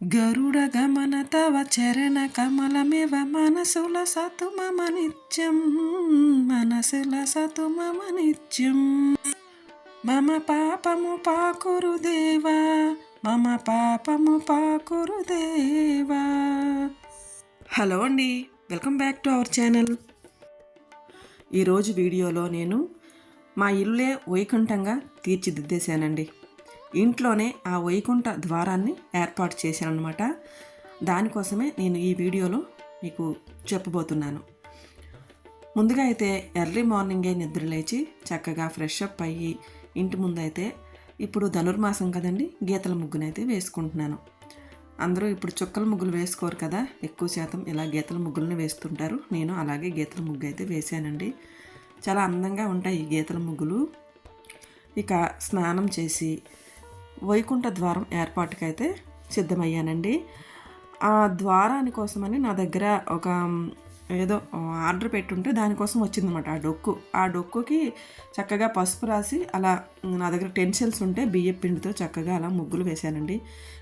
గరుడ గమన తవ చరణ కమలమివ మనసుల సతుమమ నిత్యం మనసుల సతుమమ నిత్యం. మమ పాపము పాకురు దేవా మమ పాపము పాకురు దేవా. హలో అండి welcome back to our channel. ఈరోజు వీడియోలో నేను మా ఇల్లే వైకుంఠంగా తీర్చిదిద్దేశానండి. ఇంట్లోనే ఆ వైకుంఠ ద్వారాన్ని ఏర్పాటు చేశాను అనమాట దానికోసమే నేను ఈ వీడియోలో మీకు చెప్పబోతున్నాను. ముందుగా అయితే ఎర్లీ మార్నింగే నిద్ర లేచి చక్కగా ఫ్రెష్ అప్ అయ్యి ఇంటి ముందైతే ఇప్పుడు ధనుర్మాసం కదండి గీతల ముగ్గునైతే వేసుకుంటున్నాను. అందరూ ఇప్పుడు చుక్కల ముగ్గులు వేసుకోరు కదా ఎక్కువ శాతం ఇలా గీతల ముగ్గులను వేస్తుంటారు. నేను అలాగే గీతల ముగ్గు అయితే వేసానండి చాలా అందంగా ఉంటాయి ఈ గీతల ముగ్గులు. ఇక స్నానం చేసి వైకుంఠ ద్వారం ఏర్పాటుకైతే సిద్ధమయ్యానండి. ఆ ద్వారాని కోసమని నా దగ్గర ఒక ఏదో ఆర్డర్ పెట్టుంటే దానికోసం వచ్చిందన్నమాట ఆ డొక్కు. ఆ డొక్కుకి చక్కగా పసుపు రాసి అలా నా దగ్గర టెన్సిల్స్ ఉంటే బియ్య పిండితో చక్కగా అలా ముగ్గులు వేశానండి.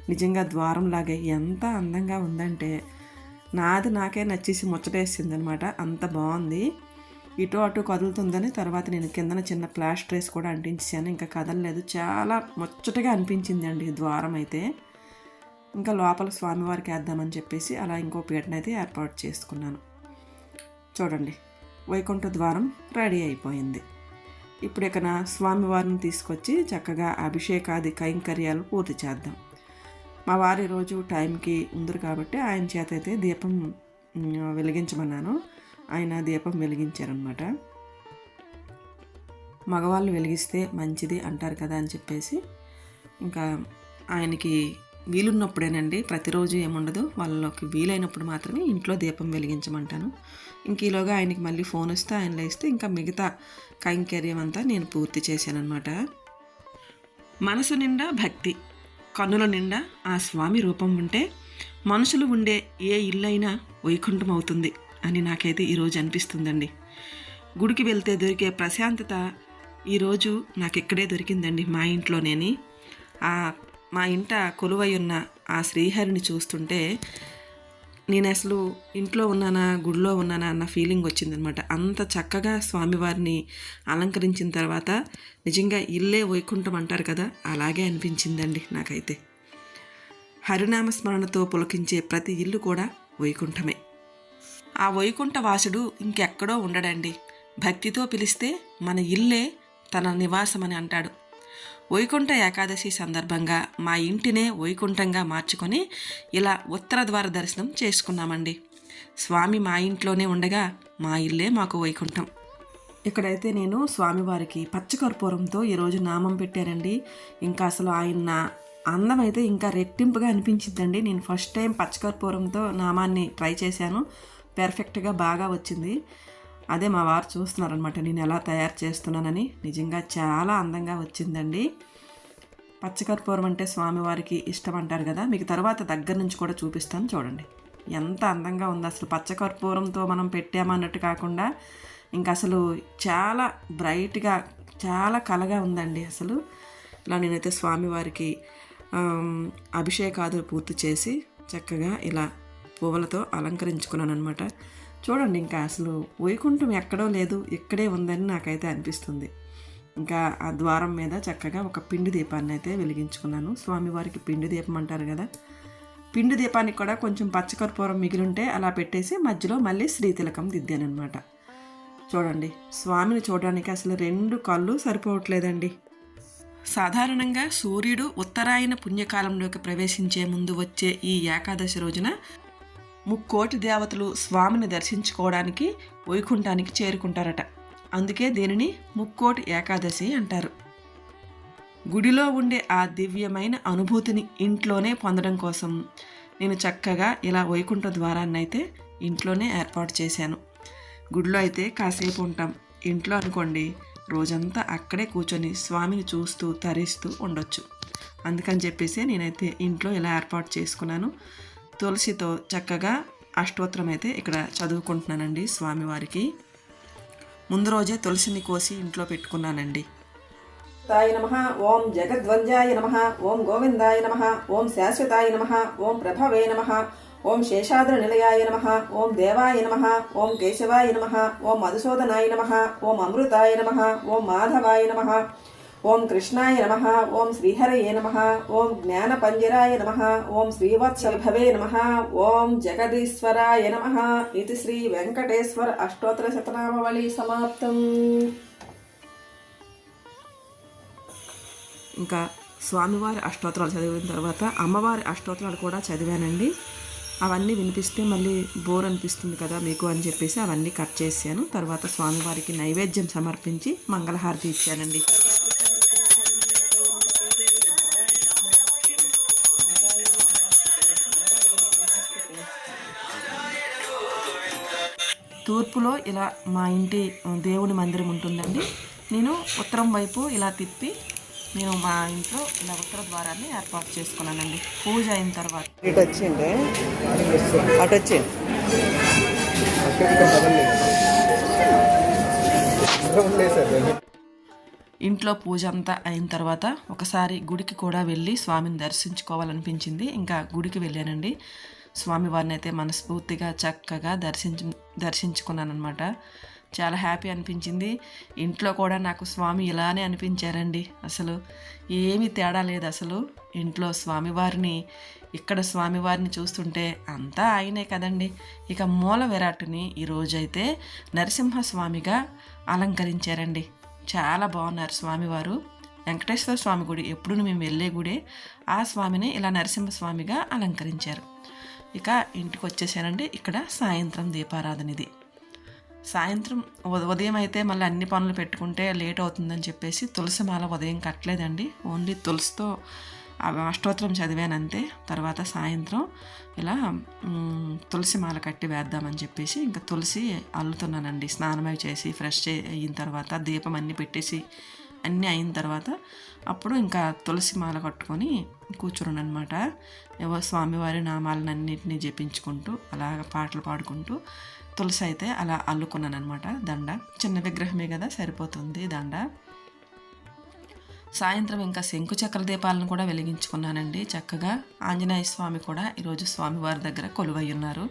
నిజంగా ద్వారం లాగే ఎంత అందంగా ఉందంటే నాది నాకే నచ్చేసి ముచ్చటేసింది అనమాట అంత బాగుంది. ఇటు అటు కదులుతుందని తర్వాత నేను కిందన చిన్న ప్లాష్ ట్రేస్ కూడా అంటించాను. ఇంకా కదలలేదు. చాలా ముచ్చటగా అనిపించింది అండి ద్వారం అయితే. ఇంకా లోపల స్వామివారికి వేద్దామని చెప్పేసి అలా ఇంకో పీటనైతే ఏర్పాటు చేసుకున్నాను. చూడండి వైకుంఠ ద్వారం రెడీ అయిపోయింది. ఇప్పుడు ఇక నా స్వామివారిని తీసుకొచ్చి చక్కగా అభిషేకాది కైంకర్యాలు పూర్తి చేద్దాం. మా వారి రోజు టైంకి ఉందరు కాబట్టి ఆయన చేత అయితే దీపం వెలిగించమన్నాను. ఆయన దీపం వెలిగించారనమాట మగవాళ్ళు వెలిగిస్తే మంచిది అంటారు కదా అని చెప్పేసి ఇంకా ఆయనకి వీలున్నప్పుడేనండి ప్రతిరోజు ఏముండదు వాళ్ళకి వీలైనప్పుడు మాత్రమే ఇంట్లో దీపం వెలిగించమంటాను. ఇంక ఈలోగా ఆయనకి మళ్ళీ ఫోన్ వస్తే ఆయన లేస్తే ఇంకా మిగతా కైంకర్యం అంతా నేను పూర్తి చేశానమాట మనసు నిండా భక్తి కన్నుల నిండా ఆ స్వామి రూపం ఉంటే మనుషులు ఉండే ఏ ఇల్లైనా వైకుంఠం అవుతుంది అని నాకైతే ఈరోజు అనిపిస్తుందండి. గుడికి వెళ్తే దొరికే ప్రశాంతత ఈరోజు నాకు ఇక్కడే దొరికిందండి మా ఇంట్లోనేని ఆ మా ఇంట కొలువై ఉన్న ఆ శ్రీహరిని చూస్తుంటే నేను అసలు ఇంట్లో ఉన్నానా గుడిలో ఉన్నానా అన్న ఫీలింగ్ వచ్చిందనమాట. అంత చక్కగా స్వామివారిని అలంకరించిన తర్వాత నిజంగా ఇల్లే వైకుంఠం అంటారు కదా అలాగే అనిపించిందండి నాకైతే. హరినామస్మరణతో పులకించే ప్రతి ఇల్లు కూడా వైకుంఠమే. ఆ వైకుంఠ వాసుడు ఇంకెక్కడో ఉండడండి. భక్తితో పిలిస్తే మన ఇల్లే తన నివాసమని అంటాడు. వైకుంఠ ఏకాదశి సందర్భంగా మా ఇంటినే వైకుంఠంగా మార్చుకొని ఇలా ఉత్తర ద్వార దర్శనం చేసుకున్నామండి. స్వామి మా ఇంట్లోనే ఉండగా మా ఇల్లే మాకు వైకుంఠం. ఇక్కడైతే నేను స్వామివారికి పచ్చకర్పూరంతో ఈరోజు నామం పెట్టారండి ఇంకా అసలు ఆయన అందం అయితే ఇంకా రెట్టింపుగా అనిపించిందండి నేను ఫస్ట్ టైం పచ్చకర్పూరంతో నామాన్ని ట్రై చేశాను. పెర్ఫెక్ట్గా బాగా వచ్చింది. అదే మా వారు చూస్తున్నారనమాట నేను ఎలా తయారు చేస్తున్నానని. నిజంగా చాలా అందంగా వచ్చిందండి. పచ్చకర్పూరం అంటే స్వామివారికి ఇష్టం అంటారు కదా మీకు తర్వాత దగ్గర నుంచి కూడా చూపిస్తాను చూడండి. ఎంత అందంగా ఉంది అసలు పచ్చకర్పూరంతో మనం పెట్టామన్నట్టు కాకుండా ఇంకా అసలు చాలా బ్రైట్గా చాలా కలగా ఉందండి అసలు. ఇలా నేనైతే స్వామివారికి అభిషేకాదులు పూర్తి చేసి చక్కగా ఇలా పువ్వులతో అలంకరించుకున్నాను అనమాట చూడండి ఇంకా అసలు వైకుంఠం ఎక్కడో లేదు ఇక్కడే ఉందని నాకైతే అనిపిస్తుంది. ఇంకా ఆ ద్వారం మీద చక్కగా ఒక పిండి దీపాన్ని అయితే వెలిగించుకున్నాను. స్వామివారికి పిండి దీపం అంటారు కదా. పిండి దీపానికి కూడా కొంచెం పచ్చకర్పూరం మిగిలింటే అలా పెట్టేసి మధ్యలో మళ్ళీ శ్రీతిలకం దిద్దానమాట చూడండి స్వామిని చూడడానికి అసలు రెండు కళ్ళు సరిపోవట్లేదండి. సాధారణంగా సూర్యుడు ఉత్తరాయణ పుణ్యకాలంలోకి ప్రవేశించే ముందు వచ్చే ఈ ఏకాదశి రోజున ముక్కోటి దేవతలు స్వామిని దర్శించుకోవడానికి వైకుంఠానికి చేరుకుంటారట. అందుకే దీనిని ముక్కోటి ఏకాదశి అంటారు. గుడిలో ఉండే ఆ దివ్యమైన అనుభూతిని ఇంట్లోనే పొందడం కోసం నేను చక్కగా ఇలా వైకుంఠ ద్వారాన్నైతే ఇంట్లోనే ఏర్పాటు చేశాను. గుడిలో అయితే కాసేపు ఉంటాం. ఇంట్లో అనుకోండి రోజంతా అక్కడే కూర్చొని స్వామిని చూస్తూ తరిస్తూ ఉండొచ్చు. అందుకని చెప్పేసి నేనైతే ఇంట్లో ఇలా ఏర్పాటు చేసుకున్నాను. తులసితో చక్కగా అష్టోత్తరం అయితే ఇక్కడ చదువుకుంటున్నానండి స్వామివారికి ముందు రోజే తులసిని కోసి ఇంట్లో పెట్టుకున్నానండి తాయ నమ ఓం జగద్వంద్యాయ నమ ఓం గోవిందాయ నమ ఓం శాశ్వతాయ నమ ఓం ప్రభవే నమ ఓం శేషాద్ర నిలయాయ నమ ఓం దేవాయ నమ ఓం కేశవాయ నమ ఓం మధుసూదనాయ నమ ఓం అమృతాయ నమ ఓం మాధవాయ నమ ఓం కృష్ణాయ నమ ఓం శ్రీహరయే నమ ఓం జ్ఞానపంజరాయ నమ ఓం శ్రీవత్సల్భవే నమ ఓం జగదీశ్వరాయ నమ ఇది శ్రీ వెంకటేశ్వర అష్టోత్తర శతనామవళి సమాప్తం. ఇంకా స్వామివారి అష్టోత్తరాలు చదివిన తర్వాత అమ్మవారి అష్టోత్తరాలు కూడా చదివానండి. అవన్నీ వినిపిస్తే మళ్ళీ బోర్ అనిపిస్తుంది కదా మీకు అని చెప్పేసి అవన్నీ కట్ చేశాను. తర్వాత స్వామివారికి నైవేద్యం సమర్పించి మంగళహారతి ఇచ్చానండి. తూర్పులో ఇలా మా ఇంటి దేవుని మందిరం ఉంటుందండి. నేను ఉత్తరం వైపు ఇలా తిప్పి నేను మా ఇంట్లో ఇలా ఉత్తర ద్వారాన్ని ఏర్పాటు చేసుకున్నానండి. పూజ అయిన తర్వాత. ఇటు వచ్చిండే. అటు వచ్చింది ఇంట్లో పూజ అంతా అయిన తర్వాత ఒకసారి గుడికి కూడా వెళ్ళి స్వామిని దర్శించుకోవాలనిపించింది. ఇంకా గుడికి వెళ్ళానండి. స్వామివారిని అయితే మనస్ఫూర్తిగా చక్కగా దర్శించు దర్శించుకున్నాను అనమాట చాలా హ్యాపీ అనిపించింది. ఇంట్లో కూడా నాకు స్వామి ఇలానే అనిపించారండి అసలు. ఏమీ తేడా లేదు అసలు. ఇంట్లో స్వామివారిని ఇక్కడ స్వామివారిని చూస్తుంటే అంతా ఆయనే కదండి. ఇక మూల విరాటుని ఈరోజైతే నరసింహస్వామిగా అలంకరించారండి. చాలా బాగున్నారు స్వామివారు. వెంకటేశ్వర స్వామి గుడి ఎప్పుడు మేము వెళ్ళే గుడే. ఆ స్వామిని ఇలా నరసింహస్వామిగా అలంకరించారు. ఇక ఇంటికి వచ్చేసానండి ఇక్కడ సాయంత్రం దీపారాధన ఇది సాయంత్రం ఉదయం అయితే మళ్ళీ అన్ని పనులు పెట్టుకుంటే లేట్ అవుతుందని చెప్పేసి తులసి మాల ఉదయం కట్టలేదండి. ఓన్లీ తులసితో అష్టోత్తరం చదివానంతే. తర్వాత సాయంత్రం ఇలా తులసి మాల కట్టి వేద్దామని చెప్పేసి ఇంకా తులసి అల్లుతున్నానండి. స్నానం అవి చేసి ఫ్రెష్ అయిన తర్వాత దీపం అన్నీ పెట్టేసి అన్నీ అయిన తర్వాత అప్పుడు ఇంకా తులసి మాల కట్టుకొని కూర్చున్నాను అనమాట ఏవో స్వామివారి నామాలను అన్నింటినీ జపించుకుంటూ అలాగ పాటలు పాడుకుంటూ తులసి అయితే అలా అల్లుకున్నాను అనమాట దండ. చిన్న విగ్రహమే కదా సరిపోతుంది దండ. సాయంత్రం ఇంకా శంకు చక్ర దీపాలను కూడా వెలిగించుకున్నానండి. చక్కగా ఆంజనేయ స్వామి కూడా ఈరోజు స్వామివారి దగ్గర కొలువై ఉన్నారు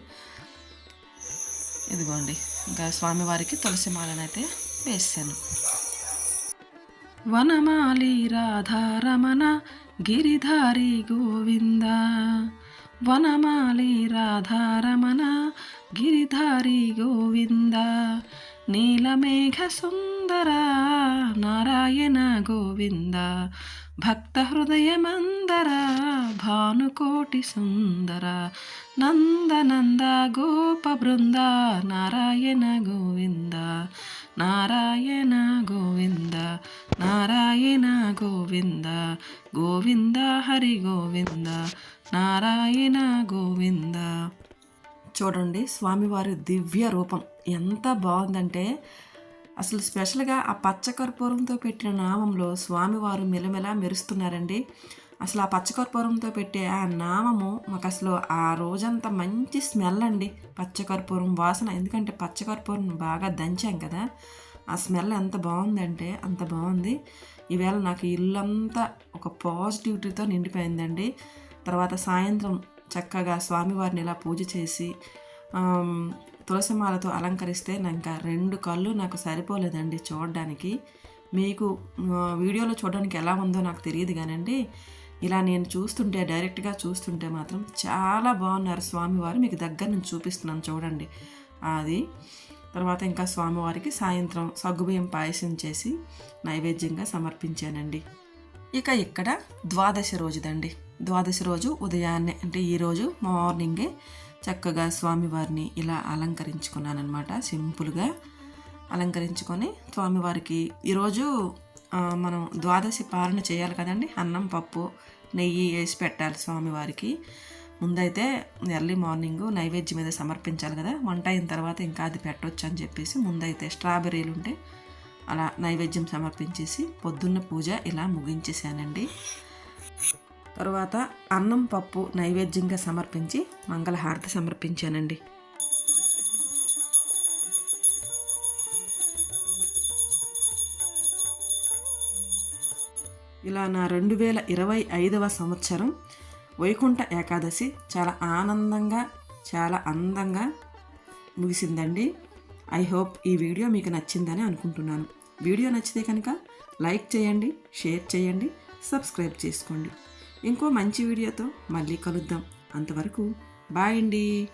ఇదిగోండి ఇంకా స్వామివారికి తులసి మాలనైతే వేసాను వనమాలి రాధారమణ గిరిధారి గోవింద. వనమాలి రాధారమణ గిరిధారి గోవింద. నీలమేఘ సుందర నారాయణ గోవింద. భక్త హృదయమందర భానుకోటి సుందర. నందనంద గోప బృంద నారాయణ గోవింద. నారాయణ గో గోవింద గోవింద హరి గోవింద నారాయణ గోవింద చూడండి స్వామివారి దివ్య రూపం ఎంత బాగుందంటే అసలు స్పెషల్గా ఆ పచ్చకర్పూరంతో పెట్టిన నామంలో స్వామివారు మెలమెలా మెరుస్తున్నారండి. అసలు ఆ పచ్చకర్పూరంతో పెట్టే ఆ నామము మాకు అసలు ఆ రోజంతా మంచి స్మెల్ అండి. పచ్చకర్పూరం వాసన ఎందుకంటే పచ్చకర్పూరం బాగా దంచాం కదా. ఆ స్మెల్ ఎంత బాగుందంటే అంత బాగుంది. ఈవేళ నాకు ఇల్లంతా ఒక పాజిటివిటీతో నిండిపోయిందండి. తర్వాత సాయంత్రం చక్కగా స్వామివారిని ఇలా పూజ చేసి తులసిమాలతో అలంకరిస్తే ఇంకా రెండు కళ్ళు నాకు సరిపోలేదండి చూడడానికి. మీకు వీడియోలో చూడడానికి ఎలా ఉందో నాకు తెలియదు కానండి. ఇలా నేను చూస్తుంటే డైరెక్ట్గా చూస్తుంటే మాత్రం చాలా బాగున్నారు స్వామివారు. మీకు దగ్గర నుంచి చూపిస్తున్నాను చూడండి. అది తర్వాత ఇంకా స్వామివారికి సాయంత్రం సగ్గుబియ్యం పాయసం చేసి నైవేద్యంగా సమర్పించానండి. ఇక ఇక్కడ ద్వాదశి రోజుదండి. ద్వాదశి రోజు ఉదయాన్నే అంటే ఈరోజు మార్నింగే చక్కగా స్వామివారిని ఇలా అలంకరించుకున్నాను అనమాట సింపుల్గా అలంకరించుకొని స్వామివారికి ఈరోజు మనం ద్వాదశి పాలన చేయాలి కదండి. అన్నం పప్పు నెయ్యి వేసి పెట్టాలి స్వామివారికి. ముందైతే ఎర్లీ మార్నింగ్ నైవేద్యం మీద సమర్పించాలి కదా. వంట అయిన తర్వాత ఇంకా అది పెట్టవచ్చు అని చెప్పేసి ముందైతే స్ట్రాబెర్రీలు ఉంటే అలా నైవేద్యం సమర్పించేసి పొద్దున్న పూజ ఇలా ముగించేశానండి. తర్వాత అన్నం పప్పు నైవేద్యంగా సమర్పించి మంగళహారతి సమర్పించానండి. ఇలా నా రెండు వేల ఇరవై ఐదవ సంవత్సరం వైకుంఠ ఏకాదశి చాలా ఆనందంగా చాలా అందంగా ముగిసిందండి. ఐ హోప్ ఈ వీడియో మీకు నచ్చిందని అనుకుంటున్నాను. వీడియో నచ్చితే కనుక లైక్ చేయండి షేర్ చేయండి సబ్స్క్రైబ్ చేసుకోండి. ఇంకో మంచి వీడియోతో మళ్ళీ కలుద్దాం. అంతవరకు బాయ్ అండి.